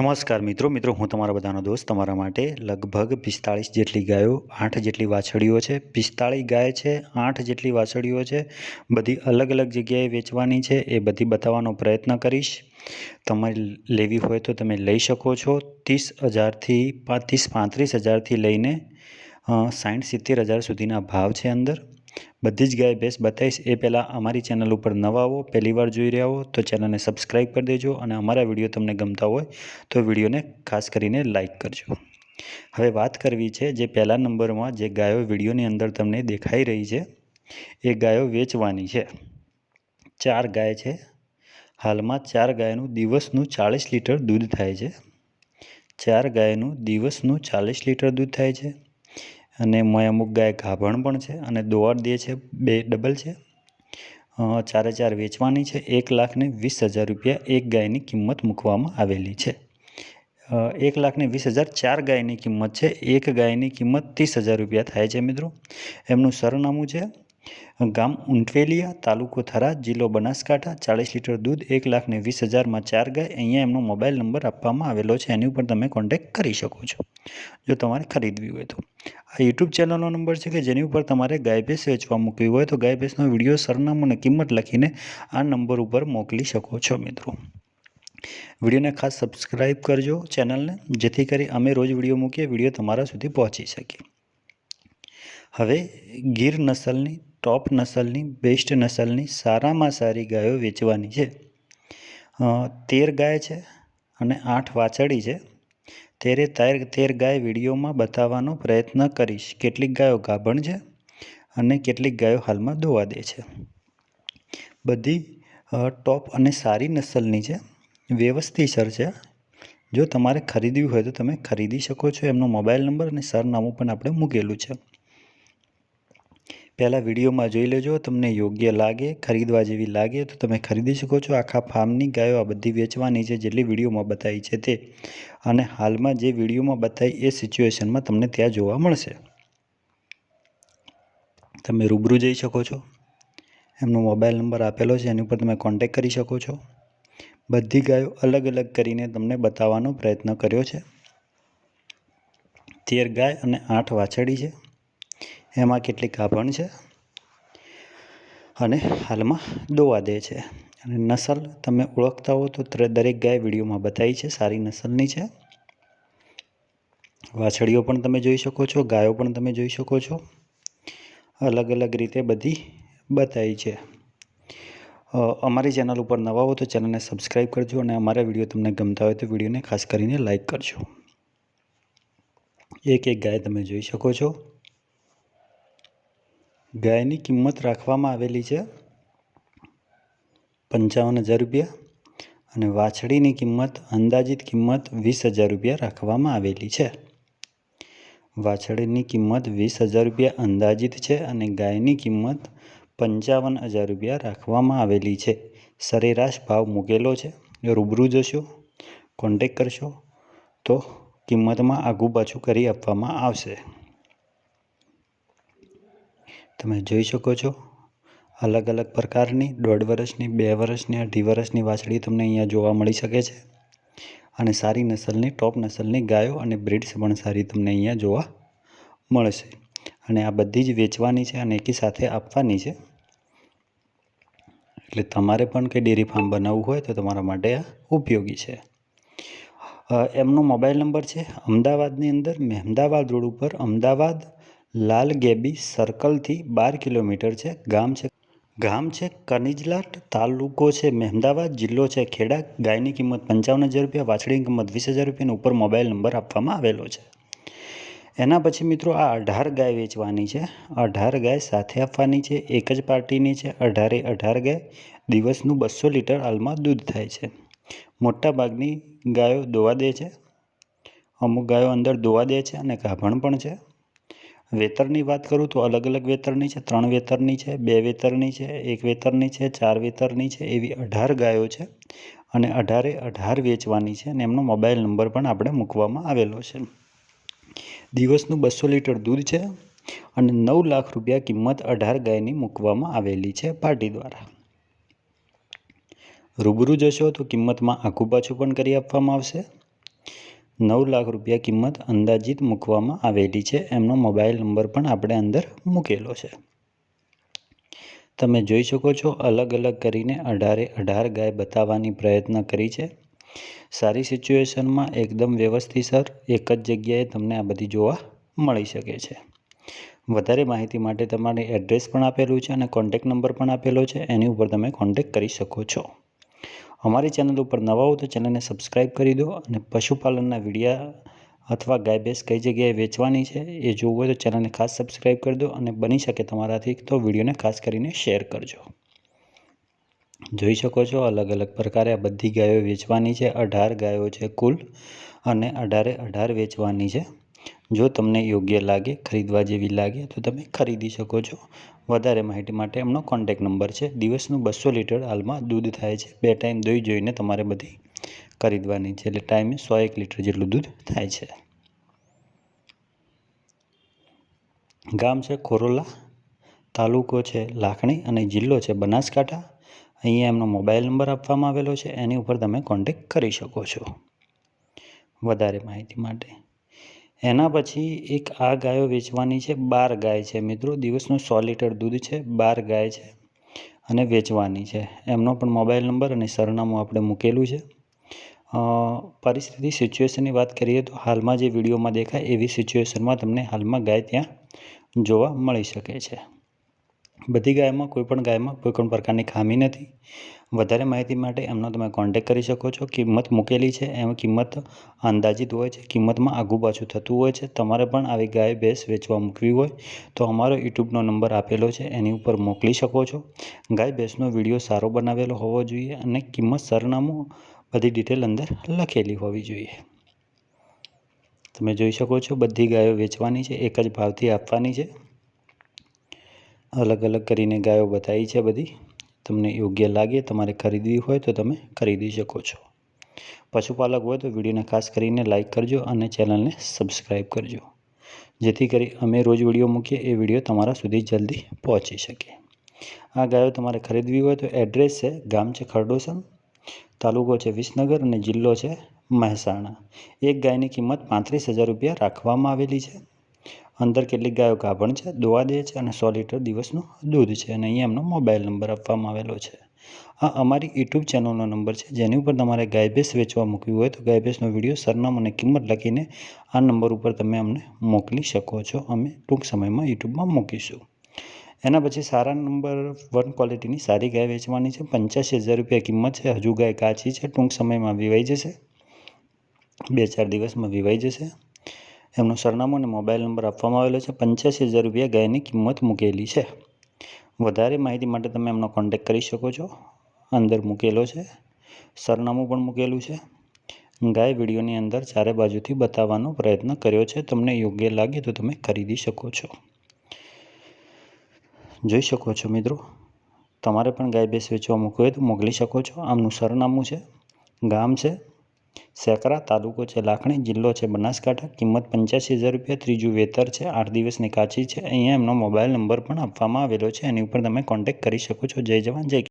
નમસ્કાર મિત્રો મિત્રો, હું તમારા બધાનો દોસ્ત. તમારા માટે લગભગ પિસ્તાળીસ જેટલી ગાયો, આઠ જેટલી વાછડીઓ છે. પિસ્તાળીસ ગાય છે, આઠ જેટલી વાછડીઓ છે. બધી અલગ અલગ જગ્યાએ વેચવાની છે, એ બધી બતાવવાનો પ્રયત્ન કરીશ. તમારે લેવી હોય તો તમે લઈ શકો છો. ત્રીસ હજારથી ત્રીસ પાંત્રીસ હજારથી લઈને સાઠ સિત્તેર હજાર સુધીના ભાવ છે અંદર. બધી જ ગાય ભેંસ બતાવીશ. એ પહેલાં અમારી ચેનલ ઉપર નવા આવો, પહેલી વાર જોઈ રહ્યા હો, તો ચેનલને સબસ્ક્રાઈબ કરી દેજો અને અમારા વીડિયો તમને ગમતા હોય, તો વિડીયોને ખાસ કરીને લાઈક કરજો. હવે વાત કરવી છે જે પહેલા નંબરમાં જે ગાયો વિડીયોની અંદર તમને દેખાઈ રહી છે, એ ગાયો વેચવાની છે. ચાર ગાય છે. હાલમાં ચાર ગાયનું દિવસનું ચાલીસ લીટર દૂધ થાય છે. ચાર ગાયનું દિવસનું ચાલીસ લીટર દૂધ થાય છે. અને મેં અમુક ગાય ગાભણ પણ છે અને દોડ દે છે બે ડબલ છે. ચારે ચાર વેચવાની છે. એક લાખને વીસ હજાર રૂપિયા એક ગાયની કિંમત મૂકવામાં આવેલી છે. એક લાખને વીસ હજાર ચાર ગાયની કિંમત છે. એક ગાયની કિંમત ત્રીસ હજાર રૂપિયા થાય છે મિત્રો. એમનું સરનામું છે ગામ ઉંટવેલિયા તાલુકો થરા જિલ્લો બનાસકાંઠા. ચાલીસ લીટર દૂધ એક લાખને વીસ હજારમાં ચાર ગાય. અહીંયા એમનો મોબાઈલ નંબર આપવામાં આવેલો છે. એની ઉપર તમે કોન્ટેક્ટ કરી શકો છો. જો તમારે ખરીદવી હોય તો. આ યુટ્યુબ ચેનલનો નંબર છે કે જેની ઉપર તમારે ગાય ભેંસ વેચવા મૂકવી હોય તો ગાય ભેંસનો વીડિયો, સરનામું અને કિંમત લખીને આ નંબર ઉપર મોકલી શકો છો મિત્રો. વિડીયોને ખાસ સબસ્ક્રાઈબ કરજો ચેનલને, જેથી કરી અમે રોજ વીડિયો મૂકીએ, વીડિયો તમારા સુધી પહોંચી શકીએ. હવે ગીર નસલની ટોપ નસલની બેસ્ટ નસલની સારામાં સારી ગાયો વેચવાની છે. તેર ગાય છે અને આઠ વાછડી છે. તેરે તેર તેર ગાય વિડીયોમાં બતાવવાનો પ્રયત્ન કરીશ. કેટલીક ગાયો ગાભણ છે અને કેટલીક ગાયો હાલમાં દોવા દે છે. બધી ટોપ અને સારી નસલની છે. વ્યવસ્થિતસર છે. જો તમારે ખરીદવી હોય તો તમે ખરીદી શકો છો. એમનો મોબાઈલ નંબર અને સરનામું પણ આપણે મૂકેલું છે. પહેલાં વિડીયોમાં જોઈ લેજો, તમને યોગ્ય લાગે, ખરીદવા જેવી લાગે તો તમે ખરીદી શકો છો. આખા ફાર્મની ગાયો આ બધી વેચવાની છે, જેટલી વિડીયોમાં બતાવી છે તે. અને હાલમાં જે વિડીયોમાં બતાવી એ સિચ્યુએશનમાં તમને ત્યાં જોવા મળશે. તમે રૂબરૂ જઈ શકો છો. એમનો મોબાઈલ નંબર આપેલો છે, એની ઉપર તમે કોન્ટેક કરી શકો છો. બધી ગાયો અલગ અલગ કરીને તમને બતાવવાનો પ્રયત્ન કર્યો છે. તેર ગાય અને આઠ વાછડી છે. એમાં કેટલીક ગાભણ છે અને હાલમાં દોવા દે છે. અને નસલ તમે ઓળખતા હો તો દરેક ગાય વિડીયોમાં બતાવી છે, સારી નસલની છે. વાછડીઓ પણ તમે જોઈ શકો છો, ગાયો પણ તમે જોઈ શકો છો. અલગ અલગ રીતે બધી બતાવી છે. અમારી ચેનલ ઉપર નવા હો તો ચેનલને સબસ્ક્રાઈબ કરજો અને અમારા વીડિયો તમને ગમતા હોય તો વિડીયોને ખાસ કરીને લાઈક કરજો. એક એક ગાય તમે જોઈ શકો છો. ગાયની કિંમત રાખવામાં આવેલી છે પંચાવન હજાર રૂપિયા અને વાછડીની કિંમત, અંદાજિત કિંમત વીસ હજાર રૂપિયા રાખવામાં આવેલી છે. વાછડીની કિંમત વીસ હજાર રૂપિયા અંદાજિત છે અને ગાયની કિંમત પંચાવન હજાર રૂપિયા રાખવામાં આવેલી છે. સરેરાશ ભાવ મૂકેલો છે. રૂબરૂ જશો કોન્ટેક કરશો તો કિંમતમાં આગુ પાછું કરી આપવામાં આવશે. તમે જોઈ શકો છો. અલગ અલગ પ્રકારની, દોઢ વર્ષની, બે વર્ષની, અઢી વર્ષની વાછડી તમને અહીંયા જોવા મળી શકે છે. અને સારી નસલની, ટોપ નસલની ગાયો અને બ્રિડ્સ પણ સારી તમને અહીંયા જોવા મળશે. અને આ બધી જ વેચવાની છે અને એકી સાથે આપવાની છે. એટલે તમારે પણ કંઈ ડેરી ફાર્મ બનાવવું હોય તો તમારા માટે આ ઉપયોગી છે. એમનો મોબાઈલ નંબર છે અમદાવાદની અંદર મહેમદાવાદ રોડ ઉપર અમદાવાદ લાલ ગેબી સર્કલથી બાર કિલોમીટર છે. ગામ છે. ગામ છે કનિજલાટ તાલુકો છે. મહેમદાવાદ જિલ્લો છે. ખેડા ગાયની કિંમત પંચાવન હજાર રૂપિયા, વાછડીની કિંમત વીસ હજાર રૂપિયાનો ઉપર મોબાઈલ નંબર આપવામાં આવેલો છે. એના પછી મિત્રો આ અઢાર ગાય વેચવાની છે. અઢાર ગાય સાથે આપવાની છે. એક જ પાર્ટીની છે. અઢારે અઢાર ગાય દિવસનું બસો લીટર હાલમાં દૂધ થાય છે. મોટાભાગની ગાયો દોવા દે છે. અમુક ગાયો અંદર દોવા દે છે અને ગાભણ પણ છે. વેતરની વાત કરું તો અલગ અલગ વેતરની છે, ત્રણ વેતરની છે, બે વેતરની છે, એક વેતરની છે, ચાર વેતરની છે, એવી અઢાર ગાયો છે. અને અઢારે અઢાર વેચવાની છે અને એમનો મોબાઈલ નંબર પણ આપણે મૂકવામાં આવેલો છે. દિવસનું બસો લીટર દૂધ છે અને નવ લાખ રૂપિયા કિંમત અઢાર ગાયની મૂકવામાં આવેલી છે પાર્ટી દ્વારા. રૂબરૂ જશો તો કિંમતમાં આખું પાછું પણ કરી આપવામાં આવશે. નવ લાખ રૂપિયા કિંમત અંદાજિત મૂકવામાં આવેલી છે. એમનો મોબાઈલ નંબર પણ આપણે અંદર મૂકેલો છે. તમે જોઈ શકો છો, અલગ અલગ કરીને અઢારે અઢાર ગાય બતાવવાની પ્રયત્ન કરી છે. સારી સિચ્યુએશનમાં એકદમ વ્યવસ્થિતસર એક જ જગ્યાએ તમને આ બધી જોવા મળી શકે છે. વધારે માહિતી માટે તમારે એડ્રેસ પણ આપેલું છે અને કોન્ટેક નંબર પણ આપેલો છે. એની ઉપર તમે કોન્ટેક કરી શકો છો. અમારી ચેનલ ઉપર નવા હો તો ચેનલને સબસ્ક્રાઈબ કરી દો અને પશુપાલનના વિડીયા અથવા ગાય ભેંસ કઈ જગ્યાએ વેચવાની છે એ જોવું હોય તો ચેનલને ખાસ સબસ્ક્રાઈબ કરી દો અને બની શકે તમારાથી તો વિડીયોને ખાસ કરીને શેર કરજો. જોઈ શકો છો અલગ અલગ પ્રકારે આ બધી ગાયો વેચવાની છે. અઢાર ગાયો છે કુલ અને અઢારે અઢાર વેચવાની છે. જો તમને યોગ્ય લાગે, ખરીદવા જેવી લાગે, તો તમે ખરીદી શકો છો. વધારે માહિતી માટે એમનો કોન્ટેક નંબર છે. દિવસનું બસો લીટર હાલમાં દૂધ થાય છે. બે ટાઈમ દોઈ જોઈને તમારે બધી ખરીદવાની છે. એટલે ટાઈમે સો એક લીટર જેટલું દૂધ થાય છે. ગામ છે ખોરોલા, તાલુકો છે લાખણી અને જિલ્લો છે બનાસકાંઠા. અહીંયા એમનો મોબાઈલ નંબર આપવામાં આવેલો છે. એની ઉપર તમે કોન્ટેક કરી શકો છો. વધારે માહિતી માટે એના પછી એક આ ગાયો વેચવાની છે, બાર ગાય છે. મિત્રો, દિવસનું સો લીટર દૂધ છે, બાર ગાય છે અને વેચવાની છે. એમનો પણ મોબાઈલ નંબર અને સરનામું આપણે મૂકેલું છે. પરિસ્થિતિ, સિચ્યુએશનની વાત કરીએ તો હાલમાં જે વિડીયોમાં દેખાય એવી સિચ્યુએશનમાં તમને હાલમાં ગાય ત્યાં જોવા મળી શકે છે. બધી ગાયમાં કોઈ પણ ગાયમાં કોઈ પણ પ્રકારની ખામી નથી. વધારે માહિતી માટે એમનો તમે કોન્ટેક કરી શકો છો. કિંમત મૂકેલી છે. એમ કિંમત અંદાજિત હોય છે. કિંમતમાં આગુ પાછું થતું હોય છે. તમારે પણ આવી ગાય ભેંસ વેચવા મૂકવી હોય તો અમારો યુટ્યુબનો નંબર આપેલો છે. એની ઉપર મોકલી શકો છો. ગાય ભેંસનો વીડિયો સારો બનાવેલો હોવો જોઈએ અને કિંમત સરનામું બધી ડિટેલ અંદર લખેલી હોવી જોઈએ. તમે જોઈ શકો છો બધી ગાયો વેચવાની છે. એક જ ભાવથી આપવાની છે. અલગ અલગ કરીને ગાયો બતાવી છે બધી. તમને યોગ્ય લાગે, તમારે ખરીદવી હોય તો તમે ખરીદી શકો છો. પશુપાલક હોય તો વિડીયોને ખાસ કરીને લાઇક કરજો અને ચેનલને સબસ્ક્રાઈબ કરજો. જેથી કરી અમે રોજ વીડિયો મૂકીએ, એ વીડિયો તમારા સુધી જલ્દી પહોંચી શકે. આ ગાયો તમારે ખરીદવી હોય તો એડ્રેસ છે, ગામ છે ખરડોસણ, તાલુકો છે વિસનગર અને જિલ્લો છે મહેસાણા. એક ગાયની કિંમત પાંત્રીસ હજાર રૂપિયા રાખવામાં આવેલી છે. અંદર કેટલીક ગાયો ગાભણ છે, દોવા દે છે અને સો લીટર દિવસનું દૂધ છે અને અહીંયા એમનો મોબાઈલ નંબર આપવામાં આવેલો છે. આ અમારી યુટ્યુબ ચેનલનો નંબર છે, જેની ઉપર તમારે ગાય ભેંસ વેચવા મૂકવી હોય તો ગાય ભેંસનો વીડિયો સરનામું અને કિંમત લખીને આ નંબર ઉપર તમે અમને મોકલી શકો છો. અમે ટૂંક સમયમાં યુટ્યુબમાં મૂકીશું. એના પછી સારા નંબર વન ક્વોલિટીની સારી ગાય વેચવાની છે. પંચ્યાસી હજાર રૂપિયા કિંમત છે. હજુ ગાય કાચી છે. ટૂંક સમયમાં વિવાઈ જશે. બે ચાર દિવસમાં વિવાઈ જશે. એમનું સરનામું અને મોબાઈલ નંબર આપવામાં આવેલો છે. પંચ્યાસી હજાર રૂપિયા ગાયની કિંમત મૂકેલી છે. વધારે માહિતી માટે તમે એમનો કોન્ટેક કરી શકો છો. અંદર મૂકેલો છે. સરનામું પણ મૂકેલું છે. ગાય વિડીયોની અંદર ચારે બાજુથી બતાવવાનો પ્રયત્ન કર્યો છે. તમને યોગ્ય લાગે તો તમે ખરીદી શકો છો. જોઈ શકો છો મિત્રો. તમારે પણ ગાય ભેંસ વેચવા મૂકવી હોય તો મોકલી શકો છો. આમનું સરનામું છે. ગામ છે. સેકરા તાલુકો છે, લાખણી જિલ્લો છે, બનાસકાંઠા. કિંમત પંચ્યાસી હજાર રૂપિયા. ત્રીજું વેતર છે, આઠ દિવસની કાચી છે. અહીંયા એમનો મોબાઈલ નંબર પણ આપવામાં આવેલો છે. એની ઉપર તમે કોન્ટેક કરી શકો છો. જય જવાન, જય